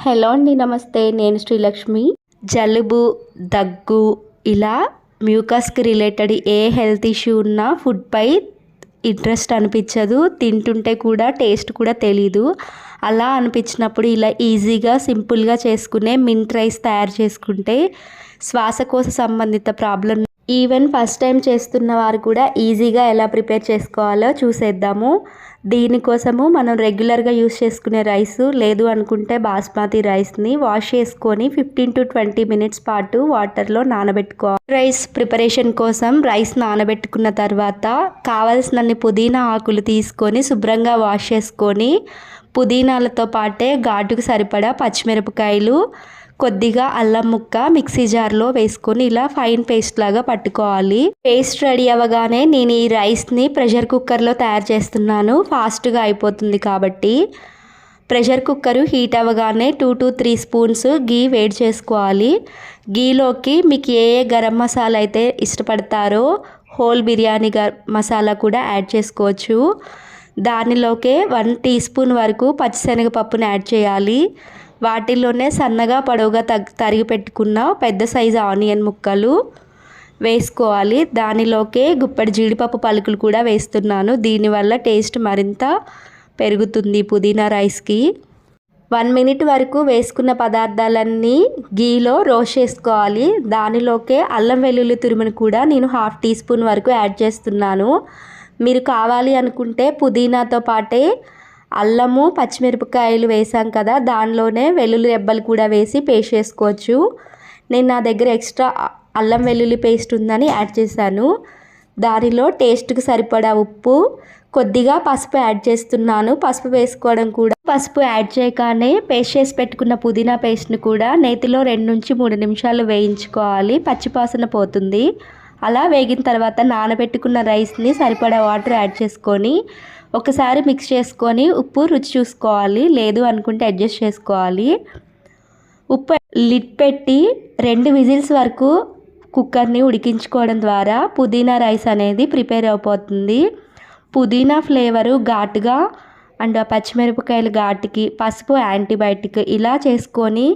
Hello అండి నమస్తే. నేను శ్రీలక్ష్మి. జలుబు దగ్గు ఇలా మ్యూకస్కి రిలేటెడ్ ఏ హెల్త్ ఇష్యూ ఉన్నా ఫుడ్పై ఇంట్రెస్ట్ అనిపించదు. తింటుంటే కూడా టేస్ట్ కూడా తెలీదు. అలా అనిపించినప్పుడు ఇలా ఈజీగా సింపుల్గా చేసుకునే మింట్ రైస్ తయారు చేసుకుంటే శ్వాసకోశ సంబంధిత ప్రాబ్లం ఈవెన్ ఫస్ట్ టైం చేస్తున్న వారు కూడా ఈజీగా ఎలా ప్రిపేర్ చేసుకోవాలో చూసేద్దాము. దీనికోసము మనం రెగ్యులర్గా యూస్ చేసుకునే రైస్ లేదు అనుకుంటే బాస్మతి రైస్ని వాష్ చేసుకొని ఫిఫ్టీన్ టు ట్వంటీ మినిట్స్ పాటు వాటర్లో నానబెట్టుకోవాలి రైస్ ప్రిపరేషన్ కోసం రైస్ నానబెట్టుకున్న తర్వాత కావలసినన్ని పుదీనా ఆకులు తీసుకొని శుభ్రంగా వాష్ చేసుకొని పుదీనాలతో పాటే ఘాటుకు సరిపడా పచ్చిమిరపకాయలు కొద్దిగా అల్లం ముక్క మిక్సీ జార్లో వేసుకొని ఇలా ఫైన్ పేస్ట్ లాగా పట్టుకోవాలి. పేస్ట్ రెడీ అవ్వగానే నేను ఈ రైస్ని ప్రెషర్ కుక్కర్లో తయారు చేస్తున్నాను. ఫాస్ట్గా అయిపోతుంది కాబట్టి. ప్రెషర్ కుక్కర్ హీట్ అవ్వగానే two to three spoons ghee వేడి చేసుకోవాలి. గీలోకి మీకు ఏ ఏ గరం మసాలా అయితే ఇష్టపడతారో హోల్ బిర్యానీ గర్ మసాలా కూడా యాడ్ చేసుకోవచ్చు. దానిలోకే వన్ టీ స్పూన్ వరకు పచ్చిశనగపప్పును యాడ్ చేయాలి. వాటిల్లోనే సన్నగా పొడవుగా తగ్ తరిగి పెట్టుకున్న పెద్ద సైజు ఆనియన్ ముక్కలు వేసుకోవాలి. దానిలోకే గుప్పడి జీడిపప్పు పలుకులు కూడా వేస్తున్నాను. దీనివల్ల టేస్ట్ మరింత పెరుగుతుంది పుదీనా రైస్కి. వన్ మినిట్ వరకు వేసుకున్న పదార్థాలన్నీ గీలో రోస్ట్ చేసుకోవాలి. దానిలోకే అల్లం వెల్లుల్లి తురుమును కూడా నేను హాఫ్ టీ స్పూన్ వరకు యాడ్ చేస్తున్నాను. మీరు కావాలి అనుకుంటే పుదీనాతో పాటే అల్లము పచ్చిమిరపకాయలు వేసాం కదా దానిలోనే వెల్లుల్లి రెబ్బలు కూడా వేసి పేస్ట్ చేసుకోవచ్చు. నేను నా దగ్గర ఎక్స్ట్రా అల్లం వెల్లుల్లి పేస్ట్ ఉందని యాడ్ చేశాను. దానిలో టేస్ట్కి సరిపడా ఉప్పు కొద్దిగా పసుపు యాడ్ చేస్తున్నాను. పసుపు వేసుకోవడం కూడా పసుపు యాడ్ చేయగానే పేస్ట్ చేసి పెట్టుకున్న పుదీనా పేస్ట్ని కూడా నేతిలో రెండు నుంచి మూడు నిమిషాలు వేయించుకోవాలి. పచ్చిపాసన పోతుంది. అలా వేగిన తర్వాత నానబెట్టుకున్న రైస్ని సరిపడా వాటర్ యాడ్ చేసుకొని ఒకసారి మిక్స్ చేసుకొని ఉప్పు రుచి చూసుకోవాలి. లేదు అనుకుంటే అడ్జస్ట్ చేసుకోవాలి. ఉప్పు లిడ్ పెట్టి రెండు విజిల్స్ వరకు కుక్కర్ని ఉడికించుకోవడం ద్వారా పుదీనా రైస్ అనేది ప్రిపేర్ అయిపోతుంది. పుదీనా ఫ్లేవరు ఘాటుగా అండ్ పచ్చిమిరపకాయలు ఘాటుకి పసుపు యాంటీబయాటిక్ ఇలా చేసుకొని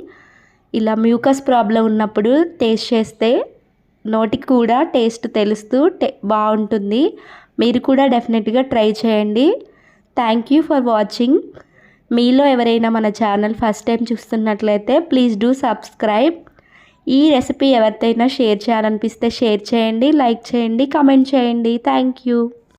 ఇలా మ్యూకస్ ప్రాబ్లం ఉన్నప్పుడు టేస్ట్ చేస్తే నోటికి కూడా టేస్ట్ తెలుస్తూ టే బాగుంటుంది. మీరు కూడా డెఫినెట్గా ట్రై చేయండి. Thank you for watching. మీలో ఎవరైనా మన ఛానల్ ఫస్ట్ టైం చూస్తున్నట్లయితే ప్లీజ్ డూ సబ్స్క్రైబ్. ఈ రెసిపీ ఎవరితైనా షేర్ చేయాలనిపిస్తే షేర్ చేయండి లైక్ చేయండి కమెంట్ చేయండి. Thank you.